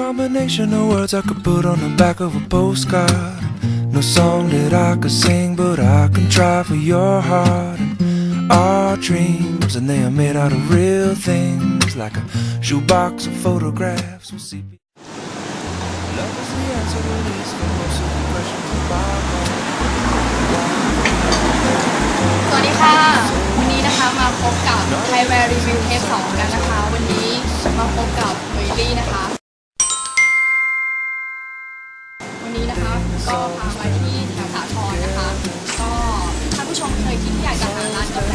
combination of words I could put on the back of a postcard. No song that I could sing, but I can try for your heart. And our dreams, and they are made out of real things, like a shoebox of photographs. We'll see. Love is the answer, at least for most of the questions in my mind. สวัสดีค่ะ วันนี้นะคะมาพบกับไทยแวร์รีวิวเทปสองกันนะคะ วันนี้มาพบกับเบยลี่นะคะ นะคะ ก็พามาที่แถวสาทรนะคะ ก็ท่านผู้ชมเคยคิดที่อยากจะหาร้านกาแฟ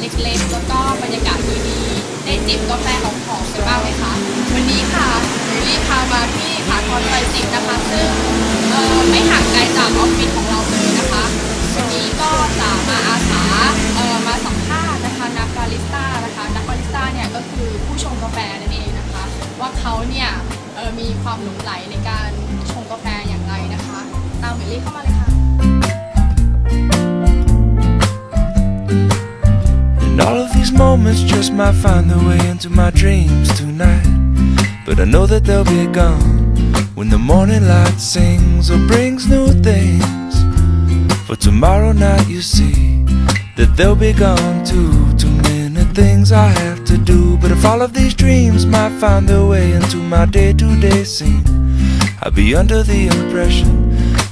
เล็กๆ แล้วก็บรรยากาศดีๆได้จิบกาแฟหอมๆกันบ้างไหมคะ วันนี้ค่ะเบยลี่พามาที่สาทรซอยสิบนะคะ ซึ่งเอ่อไม่ห่างไกลจากออฟฟิศของเราเลยนะคะ วันนี้ก็จะมาอาสาเอ่อมาสัมภาษณ์นะคะนักบาริสต้านะคะนักบาริสต้าเนี่ยก็คือผู้ชงกาแฟนั่นเองนะคะ ว่าเขาเนี่ยเอ่อมีความหลงไหลในการชงกาแฟอย่าง เบลลี่เข้ามาเลยค่ะ And all of these moments just might find their way into my dreams tonight. But I know that they'll be gone when the morning light sings or brings new things. For tomorrow night, you see that they'll be gone too. Too many things I have to do. But if all of these dreams might find their way into my day to day scene, I'd be under the impression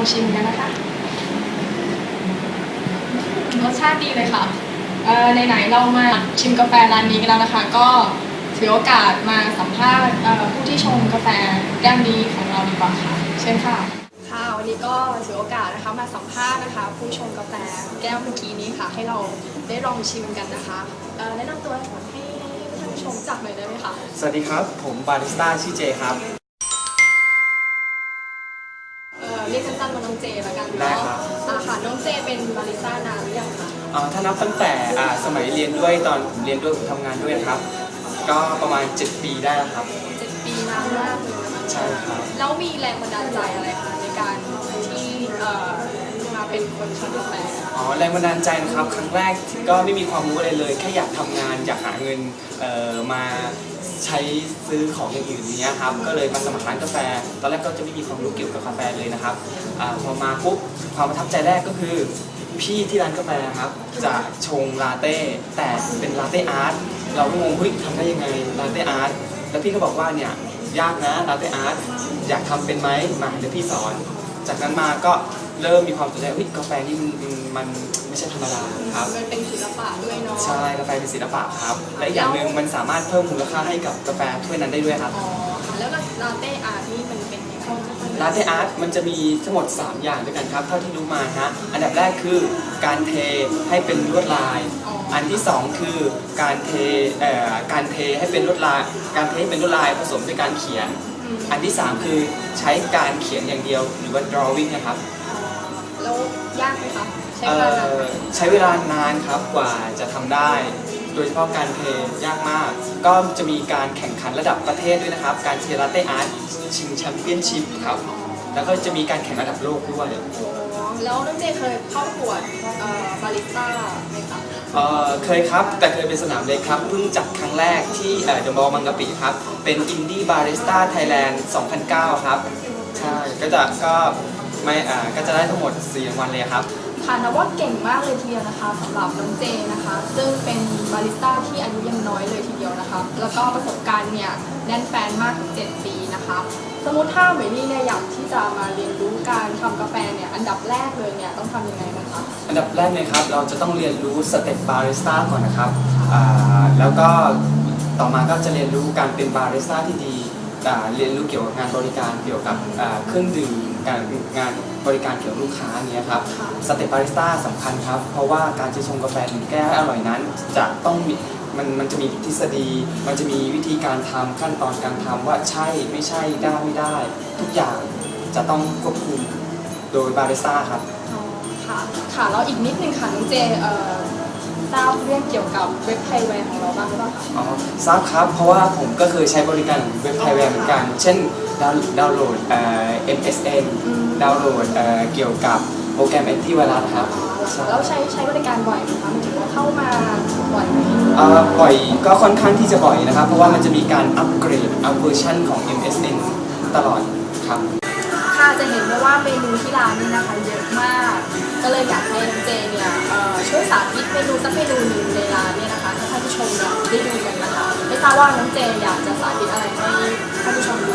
องชิมกันนะคะ รสชาติดีเลยค่ะเอ่อไหนๆเรามาชิมกาแฟร้านนี้กันแล้วนะคะ ก็ถือโอกาสมาสัมภาษณ์เอ่อผู้ที่ชงกาแฟแก้มนี้ของเราดีกว่าค่ะ เชิญค่ะ ค่ะ วันนี้ก็ถือโอกาสนะคะมาสัมภาษณ์นะคะ ผู้ชงกาแฟแก้วเมื่อกี้นี้ค่ะ ให้เราได้ลองชิมกันนะคะเอ่อแนะนำตัวให้ท่านผู้ชมรู้จักหน่อยได้ไหมคะ สวัสดีครับ ผมบาริสต้าชื่อเจครับ เอ่อเรียกสั้นๆว่าน้องเจแล้วกันได้เนาะครับ อ่าค่ะน้องเจเป็นบาริสต้านานหรือยังคะอ่าถ้านับตั้งแต่อ่าสมัยเรียนด้วยตอนเรียนด้วยผมทำงานด้วยนะครับ ก็ประมาณ 7 ปีได้แล้วครับ เจ็ดปีนานมากเลยนะคะใช่ครับ แล้วมีแรงบันดาลใจอะไรคะในการที่เอ่อมาเป็นคนชงกาแฟอ๋อแรงบันดาลใจนะครับครั้งแรกก็ไม่มีความรู้อะไรเลย แค่อยากทำงานอยากหาเงินเอ่อมา ใช้ซื้อของอย่างอื่นอย่างเนี้ยครับก็เลยมาสมัครร้านกาแฟ ตอนแรกก็จะไม่มีความรู้เกี่ยวกับกาแฟเลยนะครับอาพอมาปุ๊บความประทับใจแรกก็คือ พี่ที่ร้านกาแฟครับจะชงลาเต้แต่เป็นลาเต้อาร์ตเราก็งงเฮ้ยทำได้ยังไงลาเต้อาร์ตแล้วพี่ก็บอกว่าเนี่ยยากนะลาเต้อาร์ตอยากทำเป็นไหมมาเดี๋ยวพี่สอน จากนั้นมาก็ เริ่มมีความสนใจเฮ้ยกาแฟนี่มันมันไม่ใช่ธรรมดาครับ มันเป็นศิลปะด้วยเนาะใช่กาแฟเป็นศิลปะครับ และอีกอย่างหนึ่งมันสามารถเพิ่มมูลค่าให้กับกาแฟถ้วยนั้นได้ด้วยครับอ๋อค่ะแล้วลาเต้อาร์ตนี่มันเป็นยังไงบ้างคะลาเต้อาร์ตมันจะมีทั้งหมด 3 อย่างด้วยกันครับเท่าที่รู้มาฮะอันดับแรกคือการเทให้เป็นลวดลาย อันที่ 2 คือการเทเอ่อการเทให้เป็นลวดลาย การเทให้เป็นลวดลายผสมด้วยการเขียนอืมอันที่ 3 คือใช้การเขียนอย่างเดียวหรือว่า drawing นะครับอ๋อ แล้วยากไหมคะใช้เอ่เวลานานอไหม ใช้เวลานานครับกว่าจะทำได้ โดยเฉพาะการเทยากมาก ก็จะมีการแข่งขันระดับประเทศด้วยนะครับ การเทลาเต้อาร์ตชิงแชมเปี้ยนชิพครับ แล้วก็จะมีการแข่งระดับโลกด้วยอ๋อแล้วน้องเจเคยเข้าประกวดเอ่อบาริสต้าไหมคะเอ่อเคยครับ แต่เคยเป็นสนามเล็กครับเพิ่งจัดครั้งแรกที่เดอะมอลล์มังกะปิครับ เป็นอินดี้บาริสต้าไทยแลนด์2009 ครับ ใช่ ก็จะก็ ไม่อ่าก็จะได้ทั้งหมด4รางวัลเลยครับ ค่ะนับว่าเก่งมากเลยทีเดียวนะคะสำหรับน้องเจนะคะ ซึ่งเป็นบาริสต้าที่อายุยังน้อยเลยทีเดียวนะคะ แล้วก็ประสบการณ์เนี่ยแน่นแฟนมากถึง7ปีนะคะ สมมติถ้าเมลี่เนี่ยอยากที่จะมาเรียนรู้การทำกาแฟเนี่ยอันดับแรกเลยเนี่ยต้องทำยังไงบ้างคะ อันดับแรกเลยครับ เราจะต้องเรียนรู้สเต็ปบาริสต้าก่อนนะครับอ่าแล้วก็ต่อมาก็จะเรียนรู้การเป็นบาริสต้าที่ดีอ่าเรียนรู้เกี่ยวกับงานบริการเกี่ยวกับอ่าเครื่องดื่ม การงานบริการเกี่ยวกับลูกค้าอย่างเนี้ยครับค่ะสเต็ปบาริสต้าสำคัญครับ เพราะว่าการจะชงกาแฟหนึ่งแก้วให้อร่อยนั้น จะต้องมีมมันมันจะมีทฤษฎี มันจะมีวิธีการทำขั้นตอนการทำว่าใช่ไม่ใช่ได้ไม่ได้ ทุกอย่างจะต้องควบคุมโดยบาริสต้าครับอ๋อค่ะค่ะแล้วอีกนิดนึงค่ะน้องเจเอ่อ ทราบเรื่องเกี่ยวกับเว็บไทยแวร์ของเราบ้างหรือเปล่าคะอ๋อทราบครับ เพราะว่าผมก็เคยใช้บริการเว็บไทยแวร์เหมือนกัน เช่นดาวน์ดาวน์โหลดเอ่อ MSN ดาวน์โหลดเอ่อเกี่ยวกับโปรแกรมแอนตี้ไวรัสครับใช่แล้วใช้ใช้บริการบ่อยไหมคะหมายถึงว่าเข้ามาบ่อยไหมเอ่อบ่อยก็ค่อนข้างที่จะบ่อยนะครับ เพราะว่ามันจะมีการอัปเกรดอัปเวอร์ชันของ MSN ตลอดครับ ค่ะจะเห็นได้ว่าเมนูที่ร้านนี่นะคะเยอะมาก ก็เลยอยากให้น้องเจเนี่ยเอ่อช่วยสาธิตเมนูสักเมนูหนึ่งในร้านเนี่ยนะคะให้ท่านผู้ชมเนี่ยได้ดูกันนะคะไม่ทราบว่าน้องเจอยากจะสาธิตอะไรให้ท่านผู้ชมดู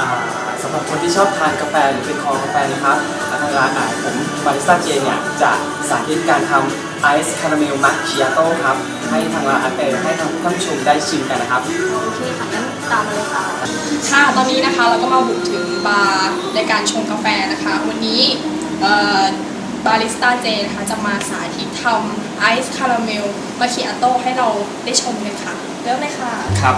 อ่าสำหรับคนที่ชอบทานกาแฟหรือเป็นคอกาแฟนะครับทางร้านอาผมบาริสต้าเจเนี่ยจะสาธิตการทำ ไอซ์คาราเมลมัคคิอาโต้ครับ ให้ทางร้านเอให้ทางท่านผู้ชมได้ชิมกันนะครับ โอเคค่ะงั้นตามมาเลยค่ะ ค่ะตอนนี้นะคะเราก็มาบุกถึงบาร์ในการชงกาแฟนะคะ วันนี้เอ่อบาริสต้าเจนะคะจะมาสาธิตทำไอซ์คาราเมลมาคิอาโต้ให้เราได้ชมกันค่ะ เริ่มเลยค่ะ ครับ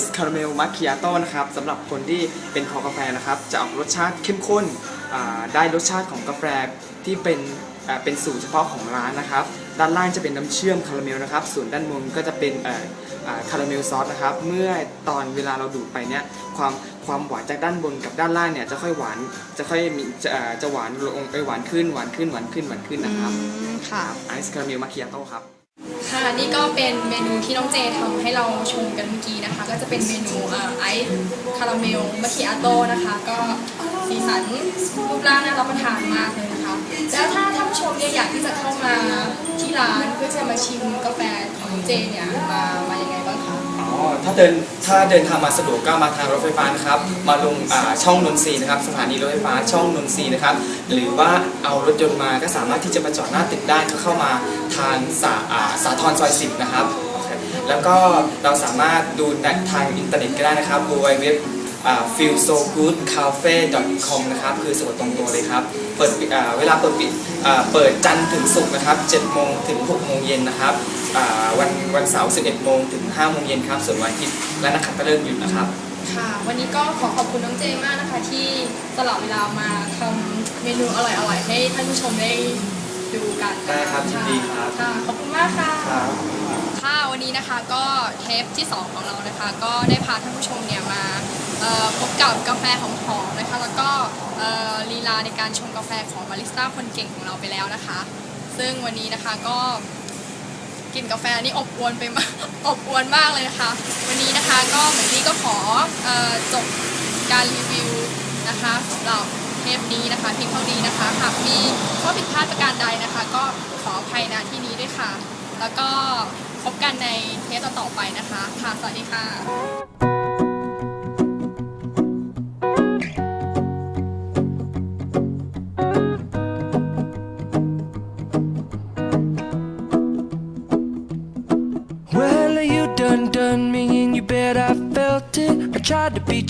ซ์คาราเมลมัคคิอาโต้นะครับสำหรับคนที่เป็นคอกาแฟนะครับ จะออกรสชาติเข้มข้นอ่าได้รสชาติของกาแฟที่เป็นอ่าเป็นสูตรเฉพาะของร้านนะครับ ด้านล่างจะเป็นน้ำเชื่อมคาราเมลนะครับ ส่วนด้านบนก็จะเป็นเอ่ออ่าคาราเมลซอสนะครับ เมื่อตอนเวลาเราดูดไปเนี่ยความความหวานจากด้านบนกับด้านล่างเนี่ยจะค่อยหวานจะค่อยมีจะอ่าจะหวานลงไปหวานขึ้นหวานขึ้นหวานขึ้นหวานขึ้นนะครับค่ะไอซ์คาราเมลมัคคิอาโต้ครับ ค่ะนี่ก็เป็นเมนูที่น้องเจทำให้เราชมกันเมื่อกี้นะคะ ก็จะเป็นเมนูเอ่อไอซ์คาราเมลมะคิอาโต้นะคะ ก็สีสันรูปร่างน่ารับประทานมากเลยนะคะ แล้วถ้าท่านผู้ชมเนี่ยอยากที่จะเข้ามาที่ร้านเพื่อจะมาชิมกาแฟของน้องเจเนี่ยมามา ถ้าเดินถ้าเดินทางมาสะดวกก็มาทางรถไฟฟ้านะครับ มาลงอ่าช่องนนทรีนะครับ สถานีรถไฟฟ้าช่องนนทรีนะครับ หรือว่าเอารถยนต์มาก็สามารถที่จะมาจอดหน้าตึกได้ก็เข้ามาทางสาอ่าสาทรซอยสิบนะครับ แล้วก็เราสามารถดูในทางอินเทอร์เน็ตก็ได้นะครับ www feel so good cafe com นะครับคือสะกดตรงตัวเลยครับเปิดปิดอ่าเวลาเปิดปิดอ่าเปิดจันทร์ถึงศุกร์นะครับ7โมงถึง6โมงเย็นนะครับอ่าวันวันเสาร์11โมงถึง5โมงเย็นครับ ส่วนวันอาทิตย์และนักขัตฤกษ์หยุดนะครับ ค่ะ วันนี้ก็ขอขอบคุณน้องเจมากนะคะ ที่สละเวลามาทำเมนูอร่อยๆให้ท่านผู้ชมได้ดูกันได้ครับยินดีครับ ค่ะ ขอบคุณมากค่ะ ครับ ค่ะวันนี้นะคะก็เทปที่ 2 ของเรานะคะ ก็ได้พาท่านผู้ชมเนี่ยมาเอ่อ พบกับกาแฟหอมๆนะคะ แล้วก็ลีลาในการชงกาแฟของบาริสต้าคนเก่งของเราไปแล้วนะคะ ซึ่งวันนี้นะคะก็กลินกาแฟนี่อบอวนไปมากอบอวนมากเลยนะคะ วันนี้นะคะก็เหมือนนี่ก็ขอออจบการรีวิวนะคะสำหรับเทปนี้นะคะเพียงเท่านี้นะคะหากมีข้อผิดพลาดประการใดนะคะ ก็ขออภัยณที่นี้ด้วยค่ะ แล้วก็พบกันในเทปต่อๆไปนะคะค่ะสวัสดีค่ะ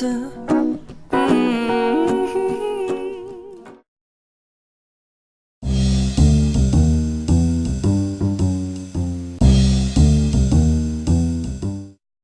answer